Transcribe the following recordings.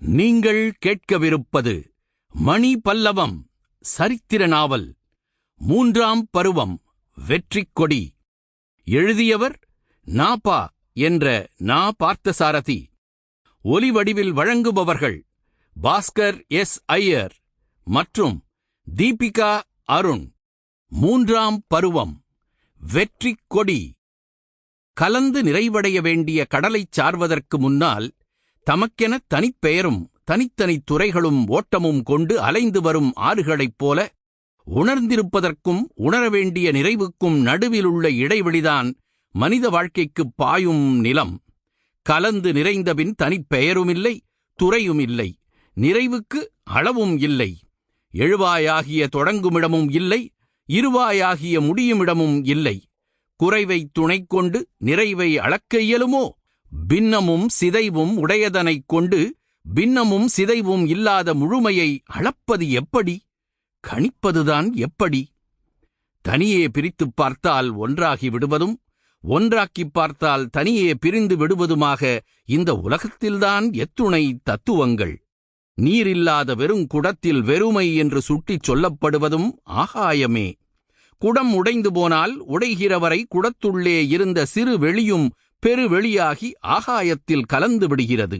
நீங்கள் கேட்கவிருப்பது மணி பல்லவம் சரித்திர நாவல் மூன்றாம் பருவம் வெற்றிக் கொடி. எழுதியவர் நாபா என்ற நா பார்த்தசாரதி. ஒலிவடிவில் வழங்குபவர்கள் பாஸ்கர் எஸ் ஐயர் மற்றும் தீபிகா அருண். மூன்றாம் பருவம் வெற்றிக் கொடி. கலந்து நிறைவடைய வேண்டிய கடலைச் சார்வதற்கு முன்னால் தமக்கென தனிப்பெயரும் தனித்தனி துறைகளும் ஓட்டமும் கொண்டு அலைந்து வரும் ஆறுகளைப் போல உணர்ந்திருப்பதற்கும் உணர வேண்டிய நிறைவுக்கும் நடுவிலுள்ள இடைவெளிதான் மனித வாழ்க்கைக்குப் பாயும் நிலம். கலந்து நிறைந்தபின் தனிப்பெயருமில்லை துறையுமில்லை நிறைவுக்கு அளவும் இல்லை. எழுவாயாகிய தொடங்குமிடமும் இல்லை இருவாயாகிய முடியுமிடமும் இல்லை. குறைவை துணை கொண்டு நிறைவை அளக்க இயலுமோ? பின்னமும் சிதைவும் உடையதனைக் கொண்டு பின்னமும் சிதைவும் இல்லாத முழுமையை அளப்பது எப்படி? கணிப்பதுதான் எப்படி? தனியே பிரித்துப் பார்த்தால் ஒன்றாகி விடுவதும் ஒன்றாக்கிப் பார்த்தால் தனியே பிரிந்து விடுவதுமாக இந்த உலகத்தில்தான் எத்துணை தத்துவங்கள். நீரில்லாத வெறும் குடத்தில் வெறுமை என்று சுட்டிச் சொல்லப்படுவதும் ஆகாயமே. குடம் உடைந்து போனால் உடைகிறவரை குடத்துள்ளே இருந்த சிறு வெளியும் பெருவெளியாகி ஆகாயத்தில் கலந்து விடுகிறது.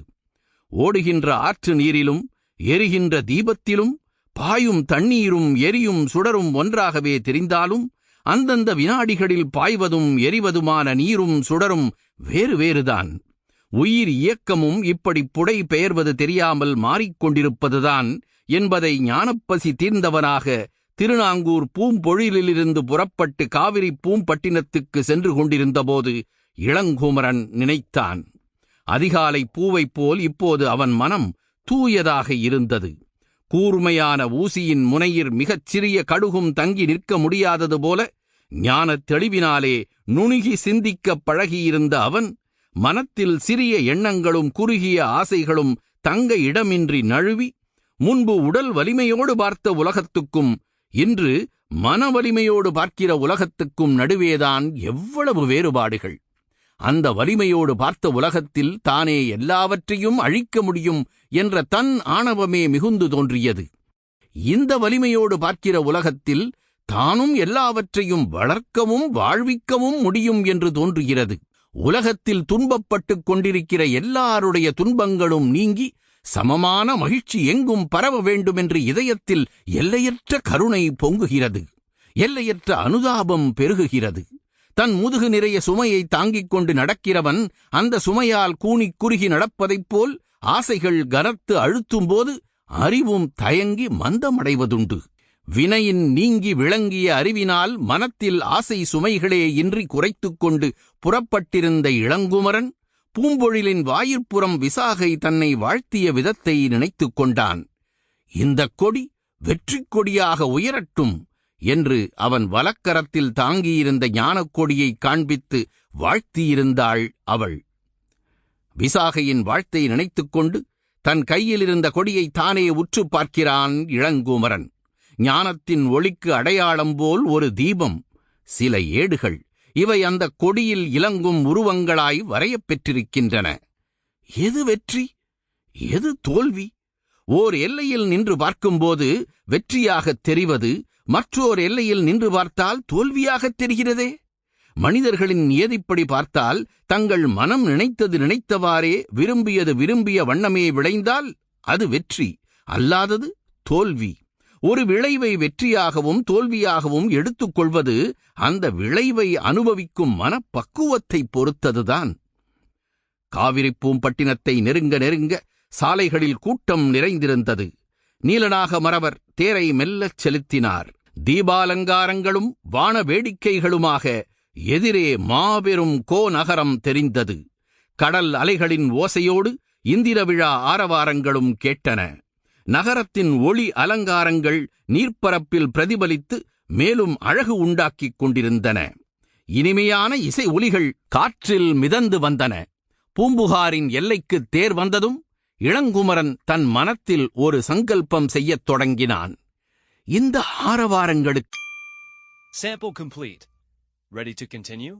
ஓடுகின்ற ஆற்று நீரிலும் எரிகின்ற தீபத்திலும் பாயும் தண்ணீரும் எரியும் சுடரும் ஒன்றாகவே தெரிந்தாலும் அந்தந்த வினாடிகளில் பாய்வதும் எரிவதுமான நீரும் சுடரும் வேறு வேறுதான். உயிர் இயக்கமும் இப்படி புடை பெயர்வது தெரியாமல் மாறிக்கொண்டிருப்பதுதான் என்பதை ஞானப்பசி தீர்ந்தவனாக திருநாங்கூர் பூம்பொழிலிலிருந்து புறப்பட்டு காவிரி பூம்பட்டினத்துக்கு சென்று கொண்டிருந்தபோது இளங்குமரன் நினைத்தான். அதிகாலை பூவைப் போல் இப்போது அவன் மனம் தூயதாக இருந்தது. கூர்மையான ஊசியின் முனையில் மிகச் சிறிய கடுகும் தங்கி நிற்க முடியாதது போல ஞானத் தெளிவினாலே நுணுகி சிந்திக்கப் பழகியிருந்த அவன் மனத்தில் சிறிய எண்ணங்களும் குறுகிய ஆசைகளும் தங்க இடமின்றி நழுவி முன்பு உடல் வலிமையோடு பார்த்த உலகத்துக்கும் இன்று மன வலிமையோடு பார்க்கிற உலகத்துக்கும் நடுவேதான் எவ்வளவு வேறுபாடுகள். அந்த வலிமையோடு பார்த்த உலகத்தில் தானே எல்லாவற்றையும் அழிக்க முடியும் என்ற தன் ஆணவமே மிகுந்து தோன்றியது. இந்த வலிமையோடு பார்க்கிற உலகத்தில் தானும் எல்லாவற்றையும் வளர்க்கவும் வாழ்விக்கவும் முடியும் என்று தோன்றுகிறது. உலகத்தில் துன்பப்பட்டுக் கொண்டிருக்கிற எல்லாருடைய துன்பங்களும் நீங்கி சமமான மகிழ்ச்சி எங்கும் பரவ வேண்டுமென்று இதயத்தில் எல்லையற்ற கருணை பொங்குகிறது. எல்லையற்ற அனுதாபம் பெருகுகிறது. தன் முதுகு நிறைய சுமையை தாங்கிக் கொண்டு நடக்கிறவன் அந்த சுமையால் கூனிக் குறுகி நடப்பதைப் போல் ஆசைகள் கனத்து அழுத்தும்போது அறிவும் தயங்கி மந்தமடைவதுண்டு. வினையின் நீங்கி விளங்கிய அறிவினால் மனத்தில் ஆசை சுமைகளே இன்றி குறைத்துக் கொண்டு புறப்பட்டிருந்த இளங்குமரன் பூம்பொழிலின் வாயிற்புறம் விசாகை தன்னை வாழ்த்திய விதத்தை நினைத்துக் கொண்டான். இந்தக் கொடி வெற்றிக் கொடியாக உயரட்டும். என்று அவன் வலக்கரத்தில் தாங்கியிருந்த ஞானக்கொடியைக் காண்பித்து வாழ்த்தியிருந்தாள் அவள். விசாகையின் வாழ்த்தை நினைத்துக் கொண்டு தன் கையில் இருந்த கொடியை தானே உற்று பார்க்கிறான் இளங்குமரன். ஞானத்தின் ஒளிக்கு அடையாளம் போல் ஒரு தீபம் சில ஏடுகள் இவை அந்த கொடியில் இலங்கும் உருவங்களாய் வரையப் பெற்றிருக்கின்றன. எது வெற்றி? எது தோல்வி? ஓர் எல்லையில் நின்று பார்க்கும்போது வெற்றியாகத் தெரிவது மற்றோர் எல்லையில் நின்று பார்த்தால் தோல்வியாகத் தெரிகிறதே? மனிதர்களின் நியதிப்படி பார்த்தால் தங்கள் மனம் நினைத்தது நினைத்தவாறே விரும்பியது விரும்பிய வண்ணமே விளைந்தால் அது வெற்றி அல்லாதது தோல்வி. ஒரு விளைவை வெற்றியாகவும் தோல்வியாகவும் எடுத்துக்கொள்வது அந்த விளைவை அனுபவிக்கும் மனப்பக்குவத்தைப் பொறுத்ததுதான். காவிரி பூம்பட்டினத்தை நெருங்க நெருங்க சாலைகளில் கூட்டம் நிறைந்திருந்தது. நீலனாக மறவர் தேரை மெல்லச் செலுத்தினார். தீபாலங்காரங்களும் வான வேடிக்கைகளுமாக எதிரே மாபெரும் கோநகரம் தெரிந்தது. கடல் அலைகளின் ஓசையோடு இந்திர விழா ஆரவாரங்களும் கேட்டன. நகரத்தின் ஒளி அலங்காரங்கள் நீர்ப்பரப்பில் பிரதிபலித்து மேலும் அழகு உண்டாக்கிக் கொண்டிருந்தன. இனிமையான இசை ஒலிகள் காற்றில் மிதந்து வந்தன. பூம்புகாரின் எல்லைக்கு தேர் வந்ததும் இளங்குமரன் தன் மனத்தில் ஒரு சங்கல்பம் செய்யத் தொடங்கினான். இந்த ஆரவாரங்களுக்கு Sample complete. Ready to continue?